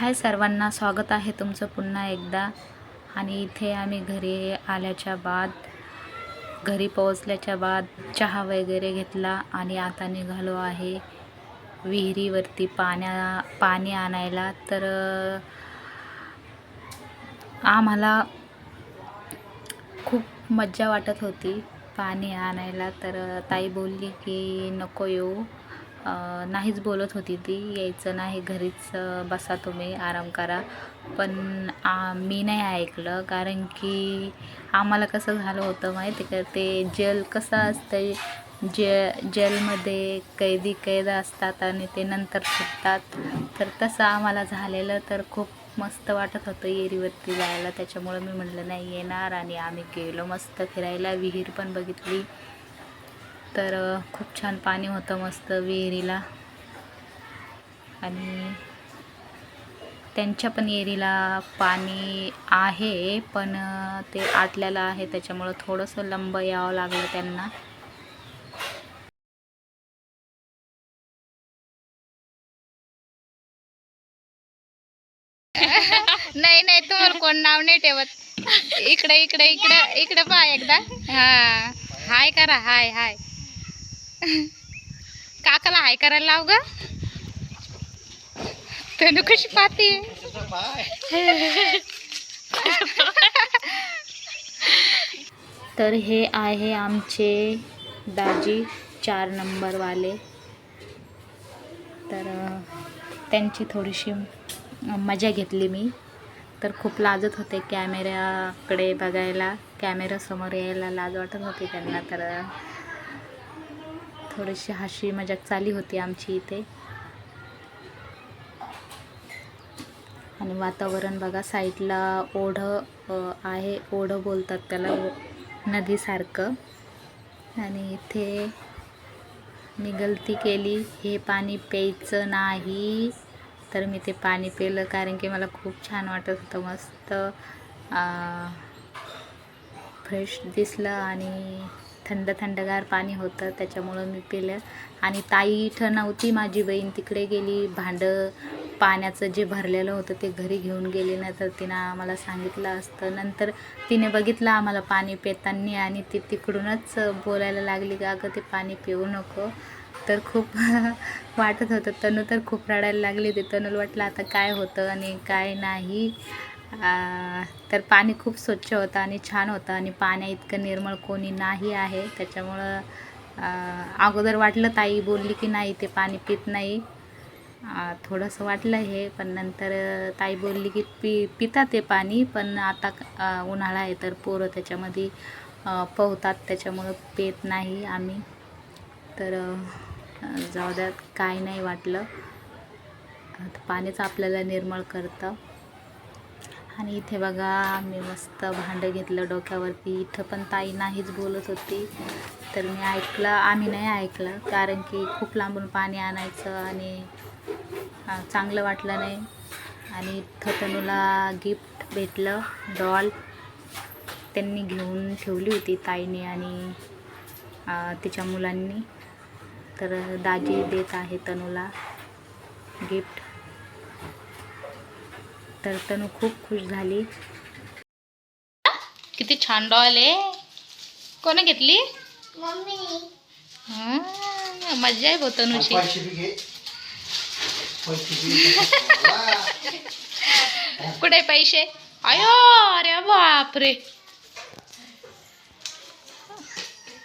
हाय सर्वांना स्वागत आहे तुमचं पुन्हा एकदा. आणि इथे आम्ही घरी आल्याच्या बाद घरी पोहोचल्याच्या बाद चहा वगैरे घेतला आणि आता निघालो आहे विहिरीवरती पाण्या पाणी आणायला. तर आम्हाला खूप मज्जा वाटत होती पाणी आणायला. तर ताई बोलली की नको येऊ. नाहीच बोलत होती ती. यायचं नाही घरीच बसा तुम्ही आराम करा. पण आ, मी नाही ऐकलं. कारण की आम्हाला कसं झालं होतं माहिती का? ते जेल कसं असतं जे जेलमध्ये कैदी कैद असतात आणि ते नंतर सुटतात. तर तसं आम्हाला झालेलं तर खूप मस्त वाटत होतं येरीवरती जायला. त्याच्यामुळं मी म्हटलं नाही येणार. आणि आम्ही गेलो मस्त फिरायला. विहीर पण बघितली. तर खूप छान पाणी होतं मस्त विहिरीला. आणि त्यांच्या पण एरीला पाणी आहे पण ते आटलेलं आहे त्याच्यामुळं थोडंसं लंब यावं लागलं त्यांना. नाही नाही तुम्हाला कोण नाव नाही ठेवत. इकडे इकडे इकडे इकडे पहा एकदा. हा. हाय करा हाय हाय. काकाला हाय करायला लाव ग. तनु कशी पाहते? तर हे आहे आमचे दाजी चार नंबरवाले. तर त्यांची थोडीशी मजा घेतली मी. तर खूप लाजत होते कॅमेऱ्याकडे बघायला. कॅमेऱ्यासमोर यायला लाज वाटत होती त्यांना. तर थोडीशी हाशी मजाक चाली होती आमची इथे. आणि वातावरण बघा साईडला ओढं आहे. ओढं बोलतात त्याला नदीसारखं. आणि इथे मी गलती केली. हे पाणी प्यायचं नाही. तर मी ते पाणी पिलं कारण की मला खूप छान वाटत होतं. मस्त फ्रेश दिसलं आणि थंड थंडगार पाणी होतं त्याच्यामुळं मी पिलं. आणि ताई इथं नव्हती माझी बहीण तिकडे गेली भांडं पाण्याचं जे भरलेलं होतं ते घरी घेऊन गेले. ना तर तिनं आम्हाला सांगितलं असतं. नंतर तिने बघितलं आम्हाला पाणी पितानी आणि ती तिकडूनच बोलायला लागली का अगं ते पाणी पिऊ नको. तर खूप वाटत होतं. तनू तर खूप रडायला लागली. होती तनूला वाटलं आता काय होतं आणि काय नाही. तर पाणी खूप स्वच्छ होतं आणि छान होतं आणि पाण्या इतकं निर्मळ कोणी नाही आहे. त्याच्यामुळं अगोदर वाटलं ताई बोलली की नाही ते पाणी पित नाही. थोडंसं वाटलं हे पण नंतर ताई बोलली की पि पिता ते पाणी पण आता उन्हाळा आहे तर पोरं त्याच्यामध्ये पोहतात त्याच्यामुळं पित नाही आम्ही. तर जाऊ द्यात काय नाही वाटलं. पाणीच आपल्याला निर्मळ करतं. आणि इथे बघा मी मस्त भांडं घेतलं डोक्यावरती. इथं पण ताई नाहीच बोलत होती. तर मी ऐकलं आम्ही नाही ऐकलं. कारण की खूप लांबून पाणी आणायचं आणि चांगलं वाटलं नाही. आणि इथं तनूला गिफ्ट भेटलं डॉल त्यांनी घेऊन ठेवली होती ताईने आणि तिच्या मुलांनी. तर दाजी देत आहे तनूला गिफ्ट तर तनू खूप खुश झाली. किती छान डॉल आहे. कोण घेतली? मम्मी. हा, मज्जा आहे भाऊ तनुची. कुठे पैसे? अयो अरे बापरे.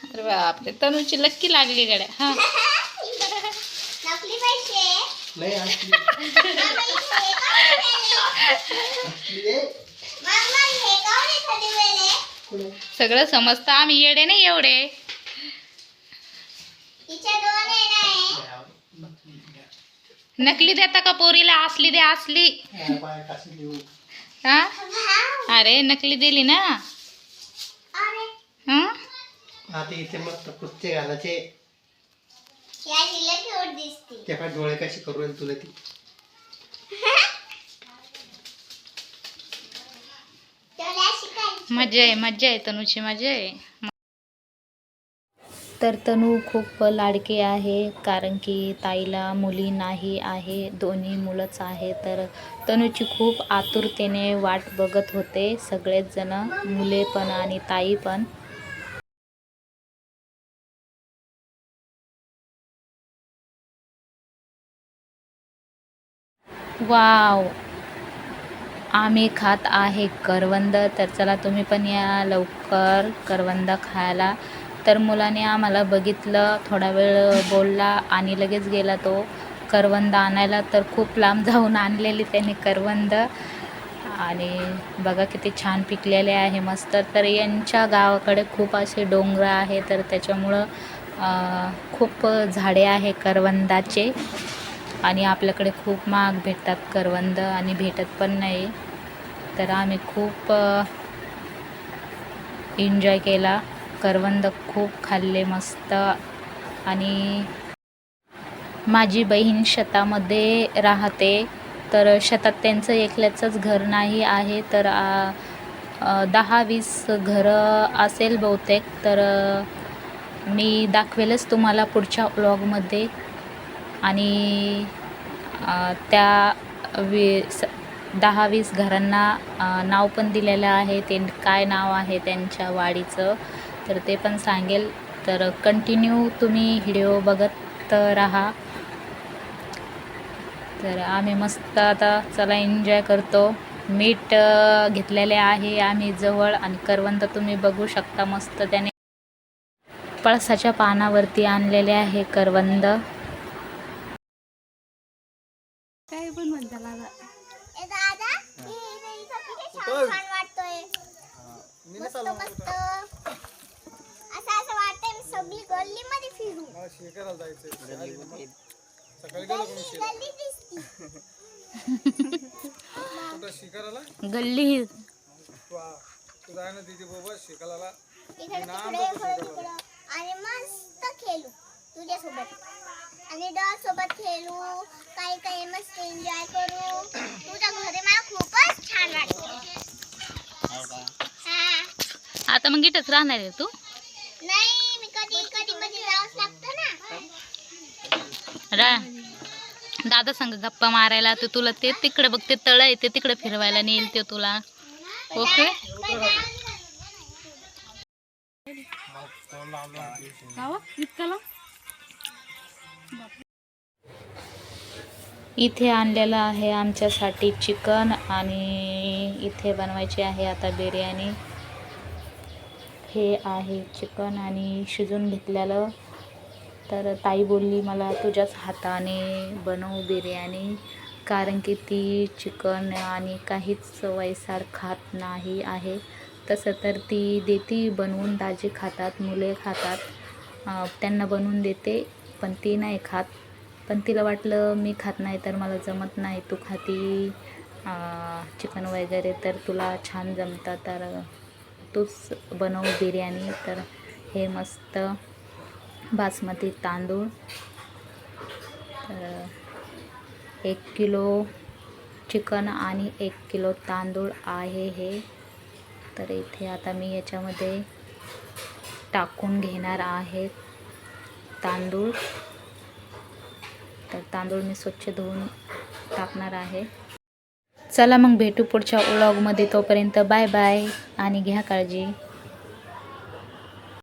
अरे बापरे तनुची लक्की लागली गड्या हा. सगळं समजतं. आम्ही येडे नाही एवढे. नकली देता का पोरीला? असली दे असली. हा? अरे नकली दिली ना. अरे हा? आता इथे मस्त कुस्ते घालायचे. डोळे कशी करू राहिली तुला ती त्याला शिकायची मजा आहे मजा आहे. तनुची मजा आहे. तर तनू खूप लाडकी आहे कारण की ताईला मुली नाही आहे दोन्ही मुलंच आहे. तर तनूची खूप आतुरतेने वाट बघत होते सगळेच जण मुले पण आणि ताई पण. वाव! आम्ही खात आहे करवंद तर चला तुम्ही पण या लवकर करवंद खायला. तर मुलाने आम्हाला बघितलं थोडा वेळ बोलला आणि लगेच गेला तो करवंद आणायला. तर खूप लांब जाऊन आणलेली त्याने करवंद. आणि बघा किती छान पिकलेले आहे मस्त. तर यांच्या गावाकडे खूप असे डोंगर आहे तर त्याच्यामुळं खूप झाडे आहे करवंदाचे. आणि आपल्याकडे खूप महाग भेटतात करवंद आणि भेटत पण नाही. तर आम्ही खूप एन्जॉय केला. करवंद खूप खाल्ले मस्त. आणि माझी बहीण शेतामध्ये राहते. तर शेतात त्यांचं एकल्याचंच घर नाही आहे. तर दहा वीस घरं असेल बहुतेक. तर मी दाखवेलच तुम्हाला पुढच्या व्लॉगमध्ये आणि त्या वि स दहा वीस घरांना नाव पण दिलेलं आहे. ते काय नाव आहे त्यांच्या वाडीचं? तर ते पण सांगेल. तर कंटिन्यू तुम्ही व्हिडिओ बघत राहा. तर आम्ही मस्त आता चला एन्जॉय करतो. मीठ घेतलेले आहे आम्ही जवळ आणि करवंद तुम्ही बघू शकता मस्त त्याने. पळसाच्या पानावरती आणलेले आहे करवंद ए दादा हे इथे इथं किती छान छान वाटतोय मस्त मस्त. असं असं वाटतंय मी सगळी गल्ली मध्ये फिरू गल्ली गल्ली दिसती. गल्ली. इकडे तिकडे इकडे तिकडं. आणि मस्त खेळू तुझ्यासोबत. आणि डॉल सोबत खेळू काही काही मस्त एन्जॉय करू तुझ्या घरी मला खूपच छान वाटतं हा आता मग इथंच राहणार आहे तू? नाही मी कधी कधी कधी जावंच लागतं ना. रा दादा सांग गप्पा मारायला तर तुला ते तिकडे बघ ते तळ आहे ते तिकडे फिरवायला नेईल ते तुला. ओके? इथे आणलेलं आहे आमच्यासाठी चिकन आणि इथे बनवायची आहे आता बिर्याणी. हे आहे चिकन आणि शिजून घेतलेलं. तर ताई बोलली मला तुझ्याच हाताने बनव बिर्याणी कारण की ती चिकन आणि काहीच वैसार खात नाही आहे. तसं तर ती देती बनवून दाजी खातात मुले खातात. त्यांना बनवून देते पण ती नाही खात. पण तिला वाटलं मी खात नाही तर मला जमत नाही. तू खाती चिकन वगैरे तर तुला छान जमतं. तर तूच बनव बिर्याणी. तर हे मस्त बासमती तांदूळ. तर एक किलो चिकन आणि एक किलो तांदूळ आहे हे. तर इथे आता मी याच्यामध्ये टाकून घेणार आहे तांदूळ. तर तांदूळ मी स्वच्छ धुवून टाकणार आहे. चला मग भेटू पुढच्या व्लॉगमध्ये तोपर्यंत बाय बाय आणि घ्या काळजी.